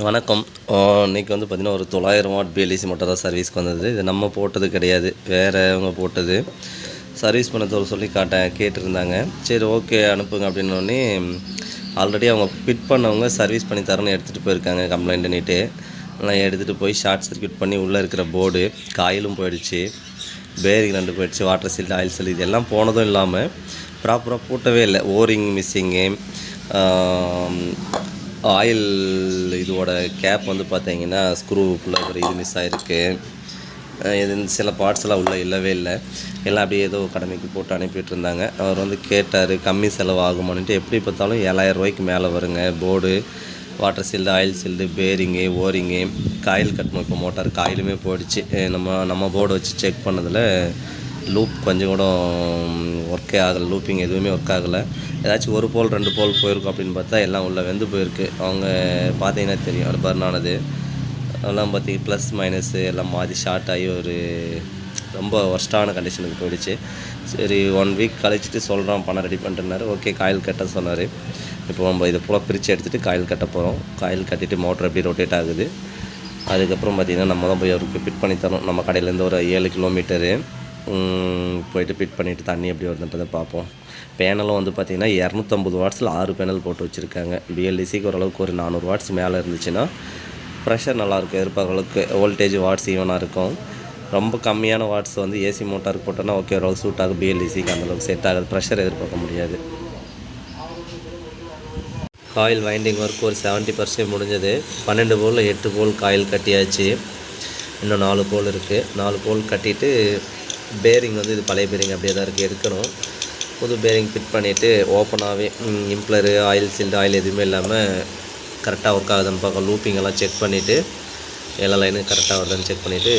வணக்கம். இன்றைக்கி வந்து பார்த்திங்கன்னா ஒரு தொள்ளாயிரம் வாட் பிஎல்இசி மோட்டார் தான் சர்வீஸ்க்கு வந்தது. இது நம்ம போட்டது கிடையாது. வேறவங்க போட்டது. சர்வீஸ் பண்ணதோட சொல்லி காட்டேன் கேட்டிருந்தாங்க. சரி ஓகே அனுப்புங்க அப்படின்னோடனே ஆல்ரெடி அவங்க ஃபிட் பண்ணவங்க சர்வீஸ் பண்ணி தரேன்னு எடுத்துகிட்டு போயிருக்காங்க. கம்ப்ளைண்ட் பண்ணிவிட்டு நான் எடுத்துகிட்டு போய் ஷார்ட் சர்க்யூட் பண்ணி உள்ளே இருக்கிற போர்டு காயிலும் போயிடுச்சு. பேரிங் ரெண்டு போயிடுச்சு. வாட்டர் சீல்டு ஆயில் சீல்டு இதெல்லாம் போனதும் இல்லாமல் ப்ராப்பராக பூட்டவே இல்லை. ஓரிங் மிஸ்ஸிங்கு ஆயில் இதோட கேப் வந்து பார்த்தீங்கன்னா ஸ்க்ரூக்குள்ளே ஒரு இது மிஸ் ஆகிருக்கு இது சில பார்ட்ஸ்லாம் உள்ளே இல்லவே இல்லை. எல்லாம் அப்படியே ஏதோ கடமைக்கு போட்டு அனுப்பிட்டு இருந்தாங்க. அவர் வந்து கேட்டார் கம்மி செலவு ஆகுமான்ட்டு எப்படி பார்த்தாலும் ஏழாயிரம் ரூபாய்க்கு மேலே வருங்க. Board water sealed oil sealed bearing O ring coil கட்டணும். இப்போ மோட்டார் காயிலுமே போயிடுச்சு. நம்ம நம்ம போர்டு வச்சு செக் பண்ணதில் லூப் கொஞ்சம் கூட ஒர்க்கே ஆகலை லூப்பிங் எதுவுமே ஒர்க் ஆகலை. ஏதாச்சும் ஒரு போல் ரெண்டு போல் போயிருக்கும் அப்படின்னு பார்த்தா எல்லாம் உள்ளே வெந்து போயிருக்கு. அவங்க பார்த்தீங்கன்னா தெரியும் அது பர்ன் ஆனது அதெல்லாம் பார்த்தி ப்ளஸ் மைனஸு எல்லாம் மாற்றி ஷார்ட் ஆகி ஒரு ரொம்ப ஒர்ஸ்டான கண்டிஷனுக்கு போயிடுச்சு. சரி ஒன் வீக் கழிச்சிட்டு சொல்கிறோம் பணம் ரெடி பண்ணுறேன்னாரு ஓகே காயில் கட்ட சொன்னார். இப்போ நம்ம இதை போல் பிரித்து எடுத்துகிட்டு காயில் கட்ட போகிறோம் காயில் கட்டிட்டு மோட்டர் எப்படி ரொட்டேட் ஆகுது. அதுக்கப்புறம் பார்த்திங்கன்னா நம்ம தான் போய் அவருக்கு ஃபிட் பண்ணி தரோம் நம்ம கடையிலேருந்து ஒரு ஏழு கிலோமீட்டரு போயிட்டு ஃபிட் பண்ணிவிட்டு தண்ணி எப்படி வருதுன்றதை பார்ப்போம். பேனலும் வந்து பார்த்திங்கன்னா இரநூத்தம்பது வாட்ஸில் ஆறு பேனல் போட்டு வச்சுருக்காங்க. பிஎல்டிசிக்கு ஓரளவுக்கு ஒரு நானூறு வாட்ஸ் மேலே இருந்துச்சுன்னா ப்ரெஷர் நல்லாயிருக்கும் எதிர்பார்க்குற அளவுக்கு வோல்டேஜ் வாட்ஸ் ஈவனாக இருக்கும். ரொம்ப கம்மியான வாட்ஸ் வந்து ஏசி மோட்டாருக்கு போட்டோன்னா ஓகே ஓரளவுக்கு சூட் ஆகும். பிஎல்டிசிக்கு அந்தளவுக்கு செட் ஆகுது. ப்ரெஷர் எதிர்பார்க்க முடியாது. காயில் வைண்டிங் ஒர்க் ஒரு செவன்ட்டி பர்சன்ட் முடிஞ்சது. பன்னெண்டு போல் எட்டு போல் காயில் கட்டியாச்சு. இன்னும் நாலு போல் இருக்குது நாலு போல் கட்டிட்டு பேரிங் வந்து இது பழைய பேரிங் அப்படியே தான் இருக்குது எடுக்கணும். புது பேரிங் ஃபிட் பண்ணிவிட்டு ஓப்பனாகவே இம்ப்ளரு ஆயில் சீல்டு ஆயில் எதுவுமே இல்லாமல் கரெக்டாக ஒர்க் ஆகுதுன்னு பார்க்க லூப்பிங் எல்லாம் செக் பண்ணிவிட்டு எல்லா லைனும் கரெக்டாக வருதுன்னு செக் பண்ணிவிட்டு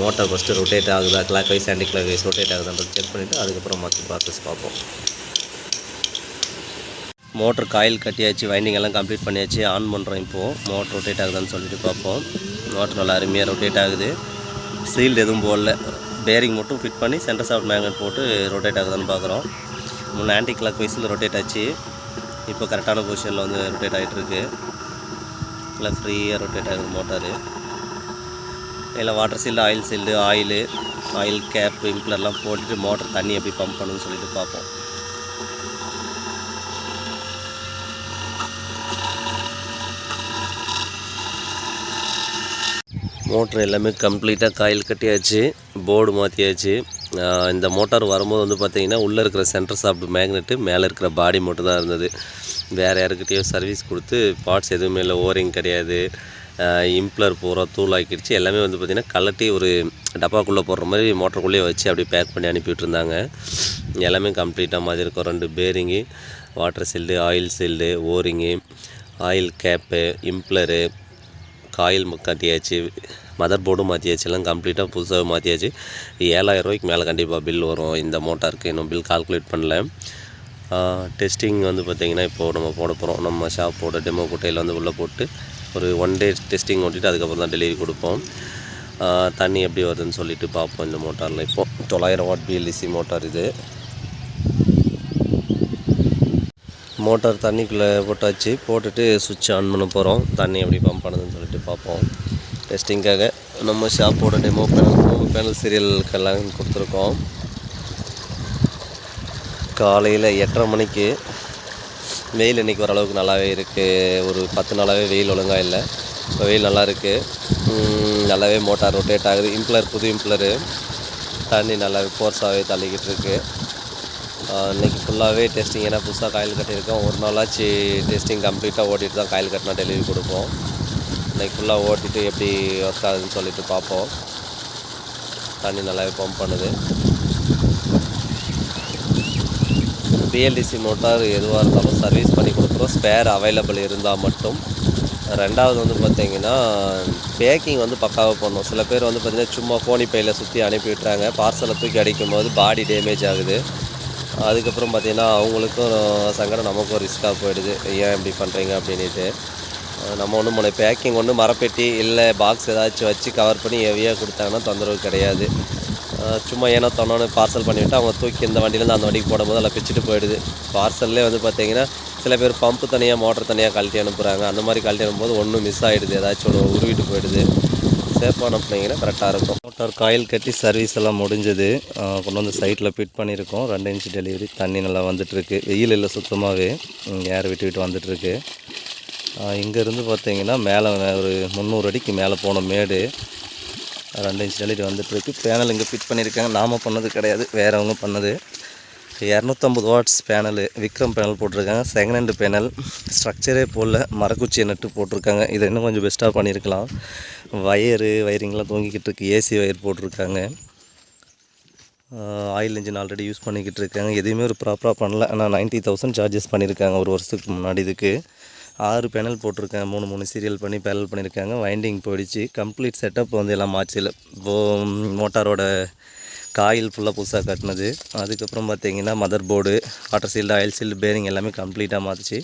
மோட்டார் ஃபஸ்ட்டு ரொட்டேட் ஆகுதா clockwise anticlockwise rotate ஆகுதான்றது செக் பண்ணிவிட்டு அதுக்கப்புறம் மற்ற ப்ராசஸ் பார்ப்போம். மோட்டர் காயில் கட்டியாச்சு வைண்டிங் எல்லாம் கம்ப்ளீட் பண்ணியாச்சு ஆன் பண்ணுறோம் இப்போது மோட்டர் ரொட்டேட் ஆகுதான்னு சொல்லிட்டு பார்ப்போம். மோட்டர் நல்லா அருமையாக ரொட்டேட் ஆகுது. சீல்டு எதுவும் போடல. பேரிங் மட்டும் ஃபிட் பண்ணி சென்டர் சாஃப்ட் மேக்னெட் போட்டு ரொட்டேட் ஆகுதான்னு பார்க்குறோம். முன்னே ஆன்டி கிளாக் வைஸில் ரொட்டேட் ஆச்சு. இப்போ கரெக்டான பொசிஷனில் வந்து ரொட்டேட் ஆகிட்டுருக்கு நல்லா ஃப்ரீயாக ரொட்டேட் ஆகுது மோட்டாரு இல்லை water sealed oil sealed oil oil cap இம்ப்ளர்லாம் போட்டுட்டு மோட்டர் தண்ணி எப்படி பம்ப் பண்ணுன்னு சொல்லிட்டு பார்ப்போம். மோட்ரு எல்லாமே கம்ப்ளீட்டாக காயில் கட்டியாச்சு போர்டு மாற்றியாச்சு இந்த மோட்டார் வரும்போது வந்து பார்த்திங்கன்னா உள்ளே இருக்கிற சென்டர் சாஃப்ட் மேக்னெட்டு மேலே இருக்கிற பாடி மட்டும் தான் இருந்தது. வேறு யாருக்கிட்டேயோ சர்வீஸ் கொடுத்து பார்ட்ஸ் எதுவுமே இல்லை ஓரிங் கிடையாது. இம்ப்ளர் பூரா தூள் ஆக்கிடுச்சு எல்லாமே வந்து பார்த்திங்கன்னா கலட்டி ஒரு டப்பாக்குள்ளே போடுற மாதிரி மோட்டருக்குள்ளேயே வச்சு அப்படியே பேக் பண்ணி அனுப்பிவிட்டுருந்தாங்க. எல்லாமே கம்ப்ளீட்டாக மாதிரி இருக்கும். ரெண்டு bearing water sealed oil sealed o ring oil cap impeller coil கட்டியாச்சு மதர் போர்டும் மாற்றியாச்சு எல்லாம் கம்ப்ளீட்டாக புதுசாக மாற்றியாச்சு ஏழாயிரம் ரூபாய்க்கு மேலே கண்டிப்பாக பில் வரும். இந்த மோட்டாருக்கு இன்னும் பில் கால்குலேட் பண்ணல. டெஸ்டிங் வந்து பார்த்திங்கன்னா இப்போது நம்ம போட போகிறோம் நம்ம ஷாப்போட டெமோ குட்டையில் வந்து உள்ளே போட்டு ஒரு ஒன் டே டெஸ்டிங் ஓட்டிட்டு அதுக்கப்புறம் தான் டெலிவரி கொடுப்போம். தண்ணி எப்படி வருதுன்னு சொல்லிட்டு பார்ப்போம் இந்த மோட்டாரில் இப்போ தொள்ளாயிரம் வாட் பிஎல்இசி மோட்டார் இது. மோட்டார் தண்ணிக்குள்ளே போட்டாச்சு. போட்டுட்டு சுவிட்ச் ஆன் பண்ண போகிறோம் தண்ணி எப்படி பம்ப் ஆனதுன்னு சொல்லிட்டு பார்ப்போம். டெஸ்டிங்காக நம்ம ஷாப்போட டெமோ பேனல் மூணு பேனல் சீரியலுக்கெல்லாம் கொடுத்துருக்கோம். காலையில் எட்டரை மணிக்கு வெயில் இன்றைக்கி ஓரளவுக்கு நல்லாவே இருக்குது ஒரு பத்து நாளாகவே வெயில் ஒழுங்காக இல்லை. இப்போ வெயில் நல்லா இருக்குது நல்லாவே மோட்டார் ரொட்டேட் ஆகுது. இம்ப்ளர் புது இம்ப்ளரு. தண்ணி நல்லாவே ஃபோர்ஸாகவே தள்ளிக்கிட்டு இருக்குது இன்றைக்கி ஃபுல்லாகவே டெஸ்டிங் ஏன்னா புதுசாக காயில் கட்டியிருக்கோம். ஒரு நாளாச்சு டெஸ்டிங் கம்ப்ளீட்டாக ஓட்டிட்டு தான் காயில் கட்டினா டெலிவரி கொடுப்போம். இன்றைக்கி ஃபுல்லாக ஓட்டிட்டு எப்படி ஒர்க் ஆகுதுன்னு சொல்லிட்டு பார்ப்போம். தண்ணி நல்லாவே பம்ப் பண்ணுது. பிஎல்டிசி மோட்டார் எதுவாக இருந்தாலும் சர்வீஸ் பண்ணி கொடுக்குறோம். ஸ்பேர் அவைலபிள் இருந்தால் மட்டும். ரெண்டாவது வந்து பார்த்தீங்கன்னா பேக்கிங் வந்து பக்காவாக பண்ணணும் சில பேர் வந்து பார்த்திங்கன்னா சும்மா ஃபோனி பையில் சுற்றி அனுப்பி விட்டுறாங்க. பார்சலை தூக்கி அடிக்கும் போது பாடி டேமேஜ் ஆகுது. அதுக்கப்புறம் பார்த்திங்கன்னா அவங்களுக்கும் சங்கடம் நமக்கும் ரிஸ்க்காக போயிடுது. ஏன் இப்படி பண்ணுறீங்க அப்படின்ட்டு நம்ம ஒன்றும் முனை பேக்கிங் ஒன்று மரப்பெட்டி இல்லை பாக்ஸ் ஏதாச்சும் வச்சு கவர் பண்ணி ஹெவியாக கொடுத்தாங்கன்னா தொந்தரவு கிடையாது. சும்மா ஏனோ தொண்ணோன்னு பார்சல் பண்ணிவிட்டு அவங்க தூக்கி இந்த வண்டியிலேருந்து அந்த வண்டிக்கு போடும்போது அதில் பிச்சுட்டு போயிடுது. பார்சல்லே வந்து பார்த்திங்கன்னா சில பேர் பம்பு தனியாக மோட்டர் தனியாக கழட்டி அனுப்புகிறாங்க அந்த மாதிரி கழட்டி அனுப்பும்போது ஒன்றும் மிஸ் ஆகிடுது ஏதாச்சும் ஒன்று உருவிட்டு போயிடுது. சேஃபாக அனுப்புனீங்கன்னா கரெக்டாக இருக்கும். மோட்டார் காயில் கட்டி சர்வீஸ் எல்லாம் முடிஞ்சது. கொண்டு வந்து சைட்டில் ஃபிட் பண்ணியிருக்கோம். ரெண்டு இன்ச் டெலிவரி தண்ணி நல்லா வந்துட்டுருக்கு. வெயில் இல்லை சுத்தமாகவே ஏர் விட்டு விட்டு வந்துட்டுருக்கு. இங்கேருந்து பார்த்தீங்கன்னா மேலே ஒரு முந்நூறு அடிக்கு மேலே போன மேடு. ரெண்டு இன்ச் டெலிவரி வந்துட்டுருக்கு. பேனல் இங்கே ஃபிட் பண்ணியிருக்காங்க. நாம் பண்ணது கிடையாது. வேறவங்க பண்ணது. இரநூத்தம்பது வாட்ஸ் பேனலு விக்ரம் பேனல் போட்டிருக்காங்க. செகண்ட் ஹேண்டு பேனல் ஸ்ட்ரக்சரே போடல. மரக்குச்சியை நட்டு போட்டிருக்காங்க. இதை இன்னும் கொஞ்சம் பெஸ்ட்டாக பண்ணியிருக்கலாம். வயரு வயரிங்லாம் தூங்கிக்கிட்டு இருக்கு ஏசி வயர் போட்டிருக்காங்க. ஆயில் இன்ஜின் ஆல்ரெடி யூஸ் பண்ணிக்கிட்டு இருக்காங்க எதுவுமே ஒரு ப்ராப்பராக பண்ணல. ஆனால் நைன்ட்டி தௌசண்ட் சார்ஜஸ் பண்ணியிருக்காங்க ஒரு வருஷத்துக்கு முன்னாடி இதுக்கு. ஆறு பேனல் போட்டிருக்காங்க. மூணு மூணு சீரியல் பண்ணி பேனல் பண்ணியிருக்காங்க வைண்டிங் போயிடுச்சு. கம்ப்ளீட் செட்டப் வந்து எல்லாம் மாற்றில. மோட்டாரோட காயில் ஃபுல்லாக புதுசாக கட்டினது. அதுக்கப்புறம் பார்த்தீங்கன்னா mother board water sealed oil sealed bearing எல்லாமே கம்ப்ளீட்டாக மாற்றிச்சு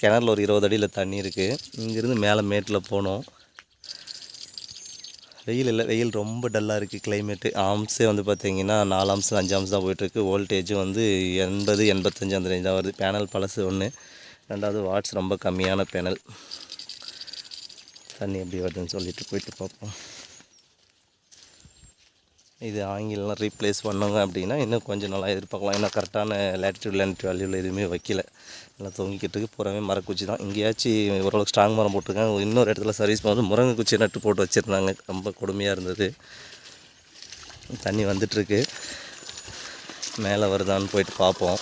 கிணறுல ஒரு இருபது அடியில் தண்ணி இருக்குது இங்கேருந்து மேலே மேட்டில் போனோம். வெயில் இல்லை வெயில் ரொம்ப டல்லாக இருக்குது கிளைமேட்டு ஆம்ஸே வந்து பார்த்தீங்கன்னா நாலு ஆம்ஸ் அஞ்சு ஆம்ஸ் தான் போயிட்டுருக்கு. வோல்டேஜும் வந்து எண்பது எண்பத்தஞ்சு அந்த ரேஞ்ச் தான் வருது. பேனல் பழசு ஒன்று ரெண்டாவது வாட்ஸ் ரொம்ப கம்மியான பேனல் தண்ணி எப்படி வருதுன்னு சொல்லிட்டு போயிட்டு பார்ப்போம். இது ஆங்கிலெலாம் ரீப்ளேஸ் பண்ணுங்க அப்படின்னா இன்னும் கொஞ்சம் நல்லா எதிர்பார்க்கலாம். ஏன்னா கரெக்டான லேட்டிடியூட் லேண்ட் வேல்யூவில் எதுவுமே வைக்கல. எல்லாம் தொங்கிக்கிட்டு இருக்கு பூராமே மரக்குச்சி தான். எங்கேயாச்சும் ஓரளவுக்கு ஸ்ட்ராங் மரம் போட்டிருக்காங்க. இன்னொரு இடத்துல சர்வீஸ் பண்ணும்போது முருங்கை குச்சி நட்டு போட்டு வச்சுருந்தாங்க. ரொம்ப கொடுமையாக இருந்தது. தண்ணி வந்துட்டுருக்கு. மேலே வருதான்னு போயிட்டு பார்ப்போம்.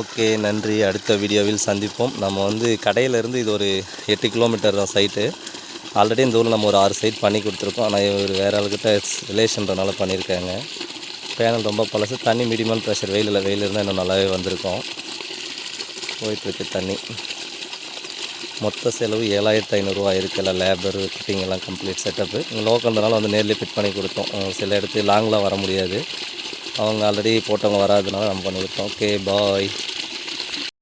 ஓகே நன்றி. அடுத்த வீடியோவில் சந்திப்போம். நம்ம வந்து கடையிலேருந்து இது ஒரு எட்டு கிலோமீட்டர் தான் சைட்டு ஆல்ரெடி இந்த ஊரில் நம்ம ஒரு ஆறு சைட் பண்ணி கொடுத்துருக்கோம். ஆனால் இவர் வேறு ஆளுக்கிட்ட ரிலேஷன்றனால பண்ணியிருக்காங்க. பேனல் ரொம்ப பழசு. தண்ணி மீடியமான ப்ரெஷர் வெயிலில் வெயில் இருந்தால் இன்னும் நல்லாவே வந்திருக்கும். போயிட்டுருக்கு தண்ணி. மொத்த செலவு ஏழாயிரத்து ஐநூறுரூவா இருக்குல்ல லேபர் ஃபிட்டிங் எல்லாம் கம்ப்ளீட் செட்டப்பு இங்கே லோக்கல்னால வந்து நேர்லேயே ஃபிட் பண்ணி கொடுத்தோம். சில இடத்து லாங்லாம் வர முடியாது. அவங்க ஆல்ரெடி போட்டவங்க வராதனால நம்ம பண்ணி கொடுத்தோம். Okay bye